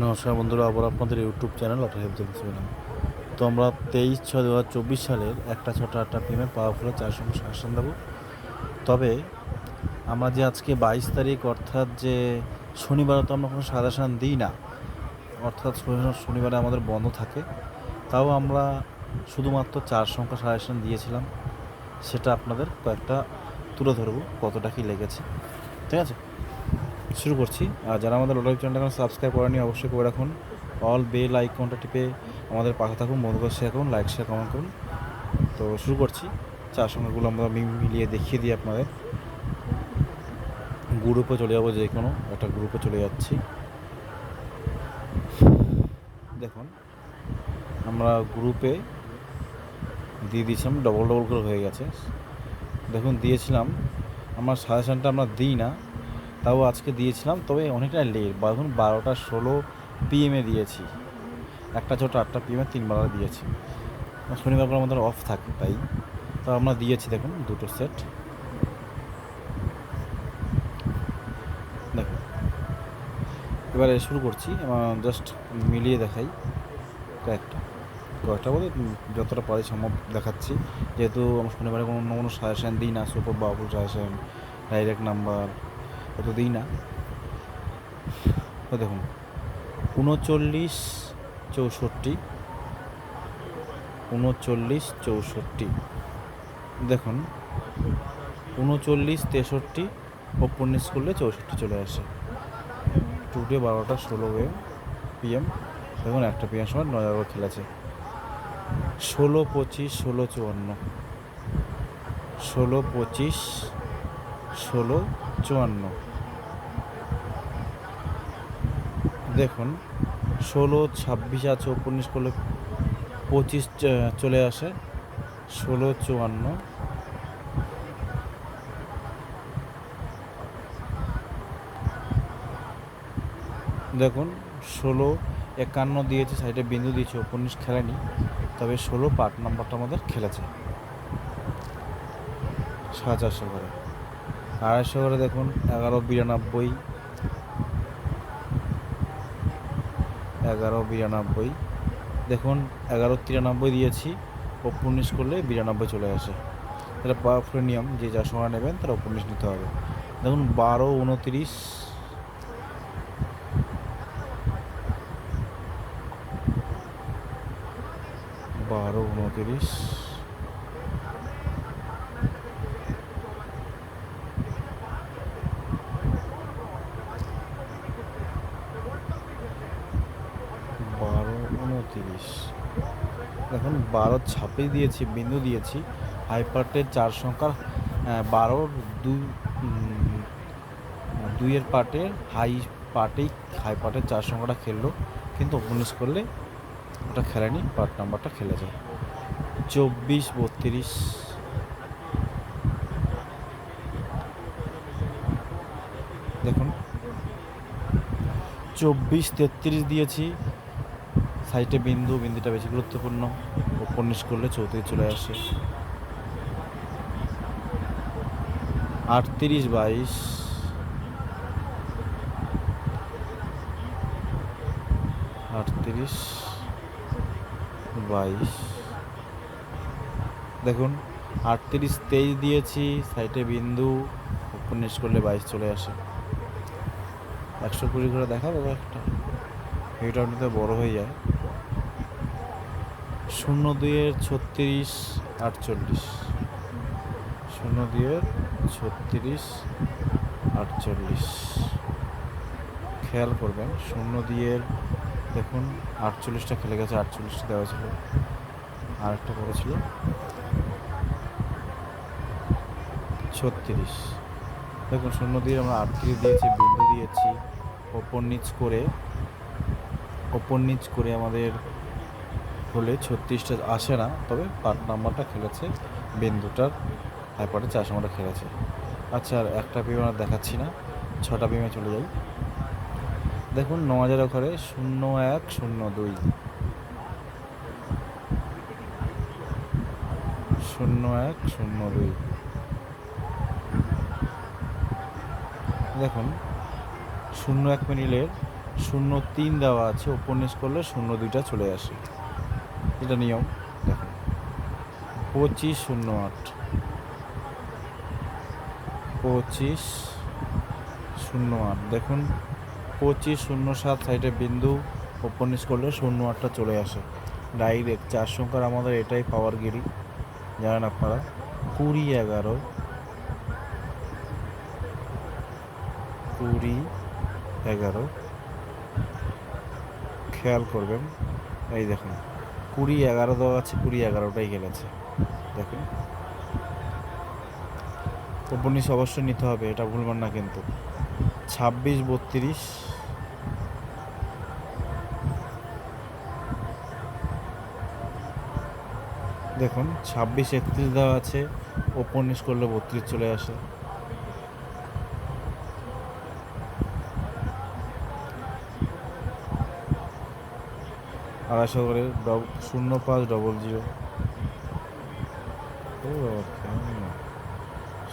নমস্কার বন্ধুরা, আবার আপনাদের ইউটিউব চ্যানেল অটো হেল্প ছিলাম তো আমরা তেইশ ছয় দু হাজার চব্বিশ সালের একটা ছটা আটটা পিএমে পাওয়ারফুলের চার সঙ্গে শাসন দেবো। তবে আমরা যে আজকে বাইশ তারিখ, অর্থাৎ যে শনিবার তো আমরা কোনো সাজেশান দিই না, অর্থাৎ শনিবারে আমাদের বন্ধ থাকে, তাও আমরা শুধুমাত্র চার সংখ্যা সাজেশান দিয়েছিলাম। সেটা আপনাদের কয়েকটা তুলে ধরবো, কতটা কি লেগেছে। ঠিক আছে? শুরু করছি। আর যারা আমাদের লোটাইভ চ্যানেলটা সাবস্ক্রাইব করেনি অবশ্যই করে রাখুন। অল বেল আইকনটা টিপে আমাদের পাশে থাকুন, বন্ধুদের শেয়ার করুন লাইক শেয়ার কমেন্ট করুন। তো শুরু করছি। চার সঙ্গেগুলো আমরা মিলিয়ে দেখিয়ে দিই আপনাদের। গ্রুপে চলে যাব যে কোনো, একটা গ্রুপে চলে যাচ্ছি। দেখুন, আমরা গ্রুপে দিয়ে দিয়েছিলাম ডবল ডবল করে হয়ে গেছে। দেখুন, দিয়েছিলাম। আমার সাজেশানটা আমরা দিই না। তাও আজকে দিয়েছিলাম, তবে অনেকটা লেট এখন বারোটা ষোলো পিএমে দিয়েছি। একটা ছোটো আটটা পিএমে তিনবার দিয়েছি। শনিবার করে আমাদের অফ থাকে, তাই। তো আমরা দিয়েছি, দেখুন, দুটো সেট দেখুন। এবারে শুরু করছি। জাস্ট মিলিয়ে দেখাই কয়েকটা। কয়েকটা বলে যতটা পারি সম্ভব দেখাচ্ছি। যেহেতু আমরা শনিবারে কোনো অন্য কোনো সাজেশান দিই না super Babul suggestion direct number অত দিই না? তো দেখুন, উনচল্লিশ চৌষট্টি উনচল্লিশ চৌষট্টি। দেখুন, উনচল্লিশ তেষট্টি ওপন্নিশ করলে চৌষট্টি চলে আসে। টুটে বারোটা ষোলো এম পিএম দেখুন, একটা পিএম সময় নয় ওভার খেলেছে ষোলো পঁচিশ, ষোলো চুয়ান্ন। ষোলো পঁচিশ, ষোলো চুয়ান্ন দেখুন, ষোলো, ছাব্বিশ আছে উনিশ করলে পঁচিশ চলে আসে। ষোলো, চুয়ান্ন। দেখুন, ষোলো, একান্ন দিয়েছে, সাইডে বিন্দু দিয়েছে উপন্যাস খেলেনি। তবে ষোলো পার্ট নাম্বারটা আমাদের খেলেছে। চারশো করে। আড়াইশো করে দেখুন, এগারো বিরানব্বই। এগারো বিরানব্বই। দেখুন, এগারো তিরানব্বই দিয়েছি উপন্যাস করলে বিরানব্বই চলে আসে। এটা পাওয়ারফুল নিয়ম, যে যা সময় নেবেন তারা উপন্যাস নিতে হবে। দেখুন, বারো উনতিরিশ। বারো উনতিরিশ বারো উনতিরিশ দেখুন বারো ছাব্বিশ দিয়েছি বিন্দু দিয়েছি। হাইপার্টের চার সংখ্যার বারোর উম, দুইয়ের পার্টের হাই পার্টেই হাই পার্টের চার সংখ্যাটা খেললো। কিন্তু উনিশ করলে ওটা খেলেনি পার্ট নাম্বারটা খেলে যায়। চব্বিশ বত্রিশ। দেখুন। চব্বিশ তেত্রিশ দিয়েছি। সাইটে বিন্দু, বিন্দুটা বেশি গুরুত্বপূর্ণ। উপন্যাস করলে চৌত্রিশ চলে আসে। আটত্রিশ, বাইশ। আটত্রিশ, বাইশ। দেখুন, আটত্রিশ তেইশ দিয়েছি সাইটে বিন্দু উপন্যাস করলে বাইশ চলে আসে। একশো কুড়ি করে দেখাবো একটা। এমনিতে বড় হয়ে যায়। শূন্য দুইয়ের ছত্রিশ, আটচল্লিশ। শূন্য দুইয়ের ছত্রিশ, আটচল্লিশ। খেয়াল করবেন শূন্য দিয়ের দেখুন, আটচল্লিশটা খেলে গেছে, আটচল্লিশটা দেওয়া ছিল। আরেকটা করেছিল। ছত্রিশ। দেখুন শূন্য দিয়ে আমরা আটত্রিশ দিয়েছি, বিন্দু দিয়েছি, ওপর নিচ করে, ওপর নিচ করে আমাদের হলে ছত্রিশটা আসে না, তবে পার্ট নাম্বারটা খেলেছে বিন্দুটার হাইপারে চার সময়টা খেলেছে। আচ্ছা আর একটা বিমা দেখাচ্ছি না, ছটা বিমে চলে যাই। দেখুন ন হাজার ঘরে শূন্য এক, শূন্য দুই। শূন্য এক, শূন্য দুই। দেখুন, শূন্য এক মিনিটের শূন্য তিন দেওয়া আছে নিচ করলে শূন্য দুইটা চলে আসে। এটা নিয়ম। দেখুন পঁচিশ শূন্য আট। পঁচিশ শূন্য আট। দেখুন, পঁচিশ শূন্য সাত সাইডে বিন্দু ওপর করলে শূন্য আটটা চলে আসে। ডাইরেক্ট চার সংখ্যার আমাদের এটাই পাওয়ার গিরি জানেন আপনারা? কুড়ি এগারো। কুড়ি এগারো। খেয়াল করবেন। এই দেখুন। কুড়ি এগারো দেওয়া আছে, কুড়ি এগারোটাই খেলেছে দেখুন। উপনিশ অবশ্যই নিতে হবে, এটা ভুলবেন না কিন্তু। ছাব্বিশ বত্রিশ। দেখুন, ছাব্বিশ একত্রিশ দেওয়া আছে ওপর করলে বত্রিশ চলে আসে। আড়াইশো করে শূন্য পাঁচ ডবল জিরো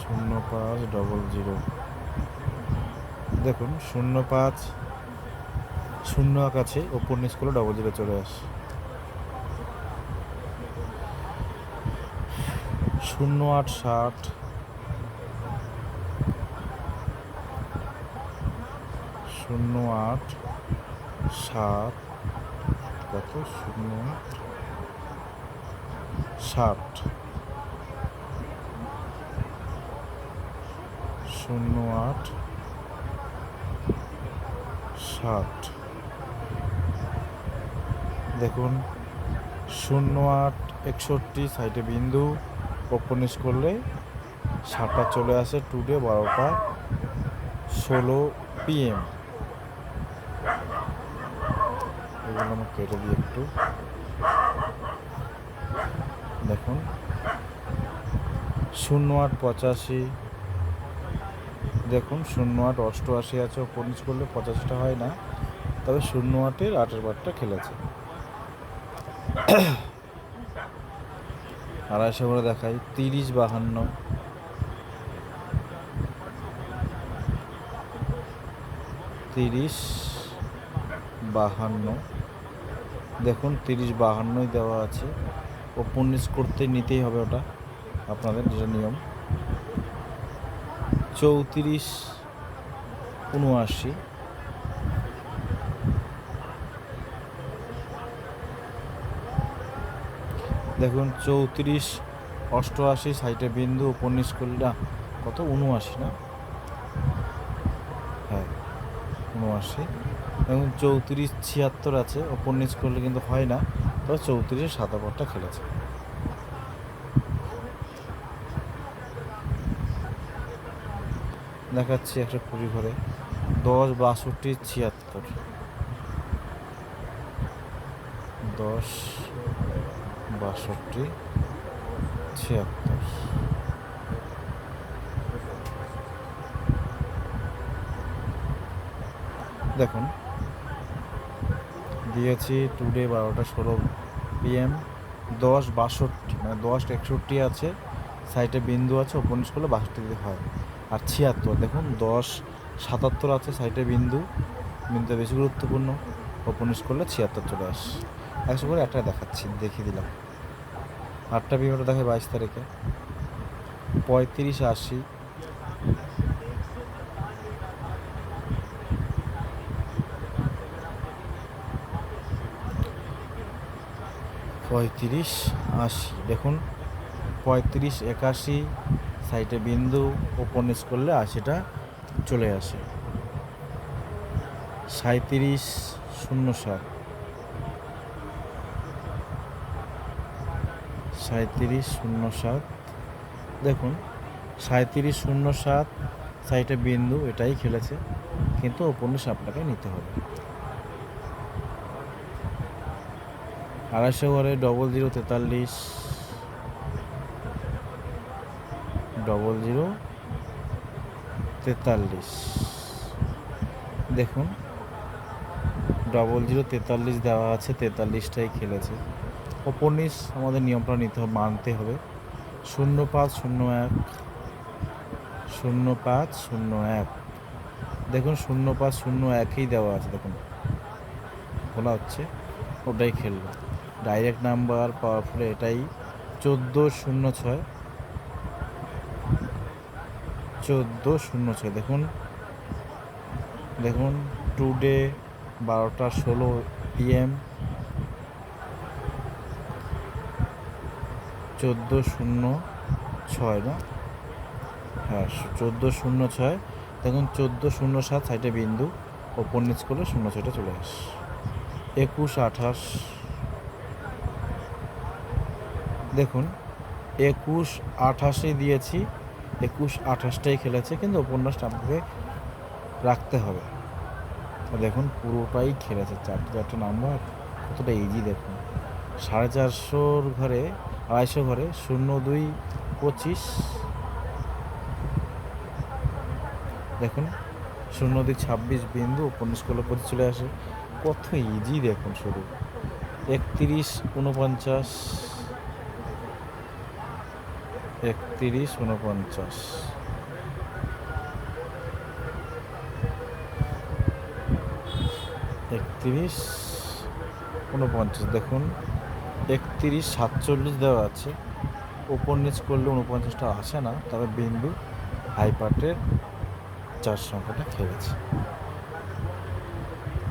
শূন্য পাঁচ ডবল জিরো দেখুন, শূন্য পাঁচ, শূন্য এক আছে ওপর নিচ করলে ডবল জিরো চলে আসে। শূন্য আট ষাট। শূন্য আট সাত কত? শূন্য ষাট শূন্য, আট। ষাট দেখুন, শূন্য, আট, একষট্টি সাইডে বিন্দু ওপনিস করলে ষাটটা চলে আসে টুডে বারোটা, ষোলো পিএম আমি কেটে দিই একটু। দেখুন। শূন্য আট পঁচাশি। দেখুন, শূন্য আট অষ্টআশি আছে, ওপর করলে পঁচাশিটা হয় না। তবে শূন্য আটের আটের বারটা খেলেছে। আড়াইশো করে দেখাই, তিরিশ বাহান্ন। তিরিশ বাহান্ন। দেখুন, তিরিশ বাহান্নই দেওয়া আছে। ওপর নিচ করতে নিতেই হবে ওটা, আপনাদের যেটা নিয়ম। চৌত্রিশ, উনআশি। দেখুন, চৌত্রিশ, অষ্টআশি সাইটে বিন্দু, উপন্যাস করলে না, কত? উনআশি না? হ্যাঁ উনআশি। এবং চৌত্রিশ ছিয়াত্তর আছে উপন্যাস করলে কিন্তু হয় না। তবে চৌত্রিশে সাতাপরটা খেলেছে। দেখাচ্ছি একটা কুড়ি ঘরে। দশ, বাষট্টি, ছিয়াত্তর। দশ, বাষট্টি, ছিয়াত্তর। দেখুন। দিয়েছি টুডে বারোটা ষোলো পিএম দশ বাষট্টি মানে দশ একষট্টি আছে সাইডে বিন্দু আছে উপনিশ করলে বাষট্টি হয়। আর ছিয়াত্তর, দেখুন দশ সাতাত্তর আছে সাইডে বিন্দু, বিন্দুটা বেশি গুরুত্বপূর্ণ উপনিশ করলে ছিয়াত্তর চলে আস। একশো করে একটা দেখাচ্ছি, দেখিয়ে দিলাম। আটটা বিভাগটা দেখে বাইশ তারিখে। পঁয়ত্রিশ আশি পঁয়ত্রিশ আশি। দেখুন, পঁয়ত্রিশ, একাশি, সাইডে বিন্দু উপনিশ করলে আশিটা চলে আসে। সাঁত্রিশ শূন্য সাত। সাঁত্রিশ শূন্য সাত। দেখুন সাঁত্রিশ শূন্য সাত সাইটে বিন্দু, এটাই খেলেছে। কিন্তু উপন্যাস আপনাকে নিতে হবে। আড়াইশো ঘরে ডবল জিরো তেতাল্লিশ ডবল জিরো তেতাল্লিশ। দেখুন ডবল জিরো তেতাল্লিশ দেওয়া আছে, তেতাল্লিশটাই খেলেছে। অপরনিস আমাদের নিয়মটা নিতে হবে, মানতে হবে। শূন্য পাঁচ, শূন্য এক, শূন্য পাঁচ, শূন্য এক। দেখুন, শূন্য পাঁচ, শূন্য একই দেওয়া আছে, দেখুন। খোলা হচ্ছে, ওটাই খেললো ডাইরেক্ট নাম্বার পাওয়ারফুল এটাই চোদ্দ শূন্য ছয়। চোদ্দ শূন্য ছয়, দেখুন। দেখুন, টুডে বারোটা ষোলো পিএম। চোদ্দ শূন্য ছয়, না? হ্যাঁ চোদ্দ শূন্য ছয়। দেখুন, চোদ্দ শূন্য সাত সাইটে বিন্দু, ওপর নিচ করলে শূন্য ছয়টা চলে আস। একুশ আঠাশ দেখুন, একুশ আঠাশে দিয়েছি, একুশ আঠাশটাই খেলেছে, কিন্তু উপন্যাসটা আপনাকে রাখতে হবে। দেখুন, পুরোটাই খেলেছে, চারটে চারটে নাম্বার, কতটা ইজি দেখুন। সাড়ে চারশোর ঘরে, আড়াইশো ঘরে, শূন্য দুই পঁচিশ। দেখুন, শূন্য দুই ছাব্বিশ বিন্দু উপন্যাস করলে পঁচিশ চলে আসে। কত ইজি দেখুন শুরু একত্রিশ, উনপঞ্চাশ। একত্রিশ উনপঞ্চাশ একত্রিশ উনপঞ্চাশ দেখুন, একত্রিশ, সাতচল্লিশ দেওয়া আছে। ওপর নিচ করলে উনপঞ্চাশটা আসে না, তবে বিন্দু হাইপার্টের চার সংখ্যাটা খেলেছে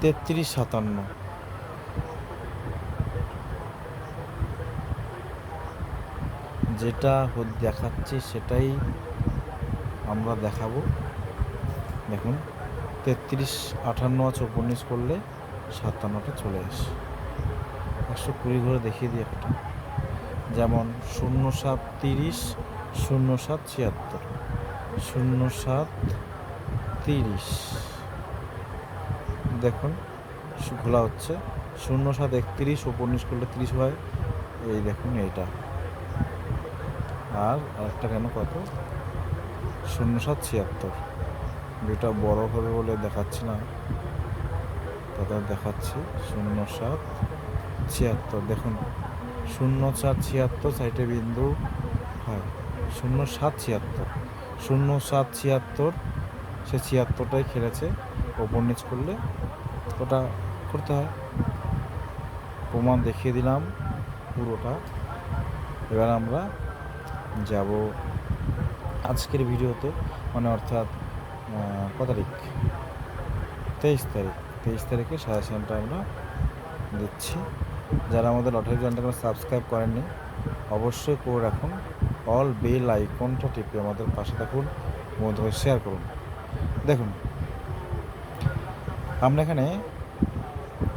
তেত্রিশ, সাতান্ন। যেটা দেখাচ্ছি, সেটাই আমরা দেখাবো। দেখুন, তেত্রিশ, আঠান্ন আছে উনিশ করলে সাতান্নটা চলে আসে। একশো কুড়ি ঘরে দেখিয়ে দিই একটা। যেমন, শূন্য সাত তিরিশ, শূন্য সাত ছিয়াত্তর। শূন্য সাত তিরিশ। দেখুন, খোলা হচ্ছে। শূন্য সাত একত্রিশ উপন্যাস করলে তিরিশ হয়। এই দেখুন, এইটা। আর আরেকটা কেন কত? শূন্য সাত ছিয়াত্তর। যেটা বড় হবে বলে দেখাচ্ছি না। তাদের দেখাচ্ছি শূন্য সাত ছিয়াত্তর। দেখুন শূন্য সাত ছিয়াত্তর সাইটে বিন্দু হয়। শূন্য সাত ছিয়াত্তর। শূন্য সাত ছিয়াত্তর, সে ছিয়াত্তরটাই খেলেছে। ওপর নিচ করলে ওটা করতে হয়। প্রমাণ দেখিয়ে দিলাম পুরোটা। এবার আমরা যাব আজকের ভিডিওতে মানে অর্থাৎ কত তারিখ? তেইশ তারিখ। তেইশ তারিখে সাজেশনটা আমরা দিচ্ছি। যারা আমাদের লটারি চ্যানেলটা সাবস্ক্রাইব করেননি, অবশ্যই করে রাখুন। অল বেল আইকনটা টিপে আমাদের পাশে থাকুন বন্ধুকে শেয়ার করুন। দেখুন, আমরা এখানে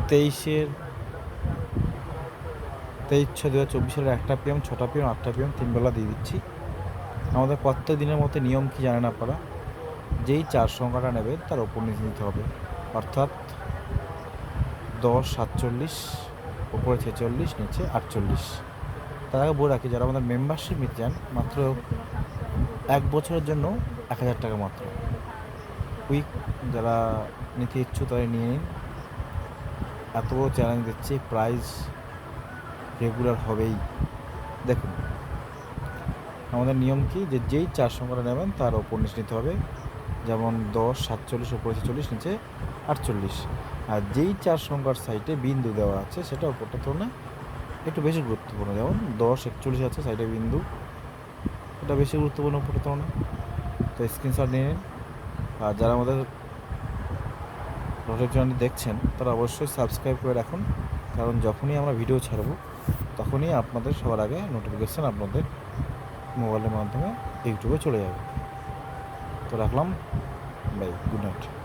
তেইশের তেইশ ছয় দু হাজার চব্বিশ সালের একটা পিএম ছটা পিএম আটটা পিএম তিন বেলা দিয়ে দিচ্ছি। আমাদের প্রত্যেক দিনের মধ্যে নিয়ম কি জানেন আপনারা? যেই চার সংখ্যাটা নেবে, তার ওপর নিচে নিতে হবে। অর্থাৎ দশ, সাতচল্লিশ উপরে ছেচল্লিশ, নিচে আটচল্লিশ। তার আগে বলে রাখি, যারা আমাদের মেম্বারশিপ নিতে চান, মাত্র এক বছরের জন্য এক হাজার টাকা মাত্র। উইক যারা নিতে ইচ্ছুক তারা নিয়ে নিন। এত বড় চ্যালেঞ্জ দিচ্ছি প্রাইস রেগুলার হবেই। দেখুন, আমাদের নিয়ম কি? যে যেই চার সংখ্যাটা নেবেন, তার ওপর নিচে নিতে হবে। যেমন দশ, সাতচল্লিশ, উপরে ছেচল্লিশ, নিচে আটচল্লিশ। আর যেই চার সংখ্যার সাইডে বিন্দু দেওয়া আছে, সেটা ওপরটা তুলনায় একটু বেশি গুরুত্বপূর্ণ। যেমন দশ, একচল্লিশ আছে সাইডে বিন্দু। এটা বেশি গুরুত্বপূর্ণ ওপরটা তুলনায় তো স্ক্রিনশট নিয়ে নিন। আর যারা আমাদের চ্যানেলটি দেখছেন, তারা অবশ্যই সাবস্ক্রাইব করে রাখুন। কারণ যখনই আমরা ভিডিও ছাড়বো তখনই আপনাদের সবার আগে নোটিফিকেশান আপনাদের মোবাইলের মাধ্যমে ইউটিউবে চলে যাবে। তো রাখলাম। Bye good night